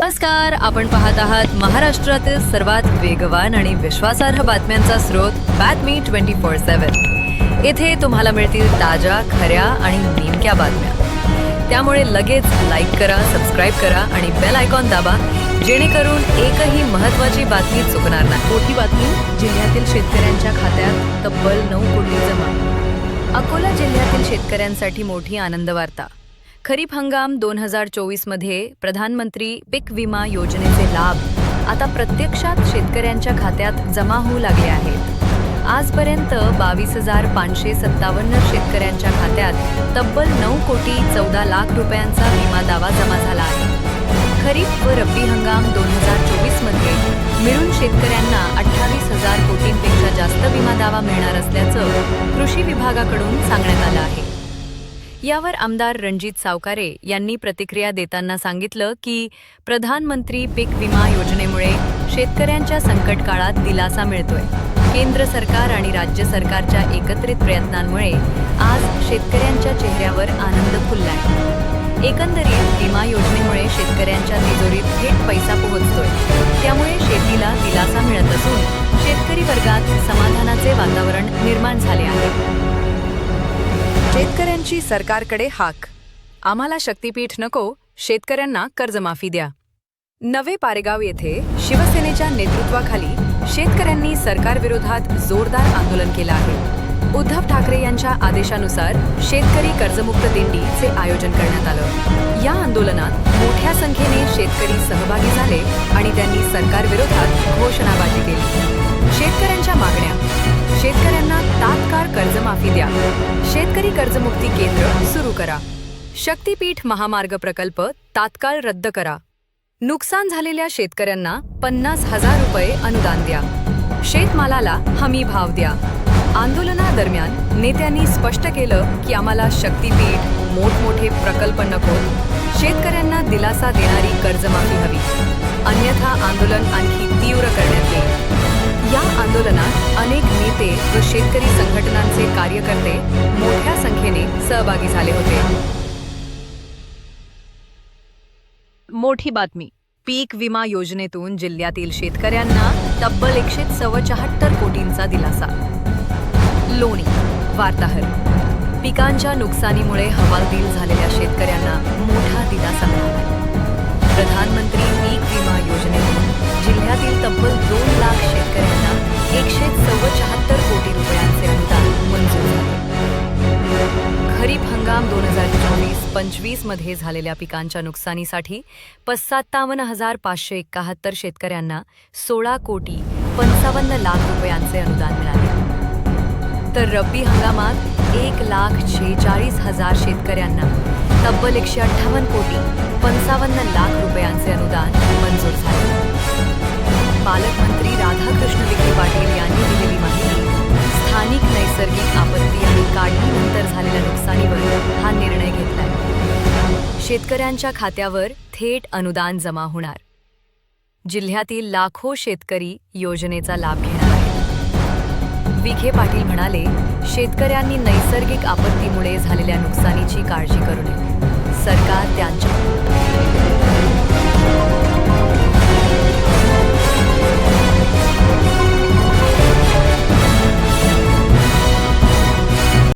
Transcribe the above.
नमस्कार आपण पाहत आहात महाराष्ट्रातील सर्वात वेगवान आणि विश्वासार्ह बातम्यांचा स्रोत बातमी ट्वेंटी फोर सेवन इथे तुम्हाला मिळतील ताज्या खऱ्या आणि नेमक्या बातम्या. त्यामुळे लगेच लाईक करा सबस्क्राईब करा आणि बेल आयकॉन दाबा जेणेकरून एकही महत्त्वाची बातमी चुकणार नाही. मोठी बातमी जिल्ह्यातील शेतकऱ्यांच्या खात्यात तब्बल नऊ कोटी जमा अकोला जिल्ह्यातील शेतकऱ्यांसाठी मोठी आनंद वार्ता खरीप हंगाम दोन हजार चोवीसमध्ये प्रधानमंत्री पीक विमा योजनेचे लाभ आता प्रत्यक्षात शेतकऱ्यांच्या खात्यात जमा होऊ लागले आहेत. आजपर्यंत बावीस हजार पाचशे सत्तावन्न शेतकऱ्यांच्या खात्यात तब्बल नऊ कोटी चौदा लाख रुपयांचा विमा दावा जमा झाला आहे. खरीप व रब्बी हंगाम दोन हजार चोवीसमध्ये मिळून शेतकऱ्यांना अठ्ठावीस हजार कोटींपेक्षा जास्त विमा दावा मिळणार असल्याचं कृषी विभागाकडून सांगण्यात आलं आहे. यावर आमदार रणजित सावकारे यांनी प्रतिक्रिया देताना सांगितलं की प्रधानमंत्री पीक विमा योजनेमुळे शेतकऱ्यांच्या संकट काळात दिलासा मिळतोय. केंद्र सरकार आणि राज्य सरकारच्या एकत्रित प्रयत्नांमुळे आज शेतकऱ्यांच्या चेहऱ्यावर आनंद फुललाय. एकंदरीत विमा योजनेमुळे शेतकऱ्यांच्या तिजोरीत थेट पैसा पोहोचतोय. त्यामुळे शेतीला दिलासा मिळत असून शेतकरी वर्गात समाधानाचे वातावरण निर्माण झाले आहे. शेतकऱ्यांची सरकारकडे हाक. आम्हाला शक्तीपीठ नको शेतकऱ्यांना कर्जमाफी द्या. नवे पारेगाव येथे शिवसेनेच्या नेतृत्वाखाली शेतकऱ्यांनी सरकारविरोधात जोरदार आंदोलन केलं आहे. उद्धव ठाकरे यांच्या आदेशानुसार शेतकरी कर्जमुक्त दिंडीचे आयोजन करण्यात आलं. या आंदोलनात मोठ्या संख्येने शेतकरी सहभागी झाले आणि त्यांनी सरकारविरोधात घोषणाबाजी केली. शेतकऱ्यांच्या शेतकऱ्यांना तात्काळ कर्जमाफी द्या. शेतकरी कर्जमुक्ती केंद्र सुरू करा. शक्तीपीठ महामार्ग प्रकल्प तात्काळ रद्द करा. नुकसान झालेल्या शेतकऱ्यांना पन्नास हजार रुपये अनुदान द्या. शेतमालाला हमी भाव द्या. आंदोलनादरम्यान नेत्यांनी स्पष्ट केलं की आम्हाला शक्तीपीठ मोठमोठे प्रकल्प नको. शेतकऱ्यांना दिलासा देणारी कर्जमाफी हवी. अन्यथा आंदोलन आणखी तीव्र करण्यात येईल. नेते व शेतकरी संघटनांचे कार्यकर्ते मोठ्या संख्येने सहभागी झाले होते. मोठी बातमी. पीक विमा योजनेतून जिल्ह्यातील शेतकऱ्यांना तब्बल एकशे चव्वेचाहत्तर कोटींचा दिलासा. लोणी वार्ताहर. पिकांच्या नुकसानीमुळे हवालदिल झालेल्या शेतकऱ्यांना मोठा दिलासा. मिळाला प्रधानमंत्री पीक विमा योजनेतून जिल्ह्यातील तब्बल दोन एकशे चव्वेचाहत्तर कोटी रुपयांचे अनुदान मंजूर झाले. खरीप हंगाम दोन हजार चोवीस पंचवीसमध्ये झालेल्या पिकांच्या नुकसानीसाठी पस्तावन्न हजार पाचशे एकाहत्तर शेतकऱ्यांना सोळा कोटी पंचावन्न लाख रुपयांचे अनुदान मिळाले. तर रब्बी हंगामात एक लाख शेहेचाळीस हजार शेतकऱ्यांना तब्बल एकशे अठ्ठावन्न कोटी पंचावन्न लाख रुपयांचे अनुदान मंजूर झाले. पालकमंत्री राधाकृष्ण पाटील यांनी दिलेली माहिती. स्थानिक नैसर्गिक आपत्ती आणि काढणीनंतर झालेल्या नुकसानीवर हा निर्णय घेतलाय. शेतकऱ्यांच्या खात्यावर थेट अनुदान जमा होणार. जिल्ह्यातील लाखो शेतकरी योजनेचा लाभ घेणार आहेत. विखे पाटील म्हणाले शेतकऱ्यांनी नैसर्गिक आपत्तीमुळे झालेल्या नुकसानीची काळजी करू नये. सरकार त्यांच्या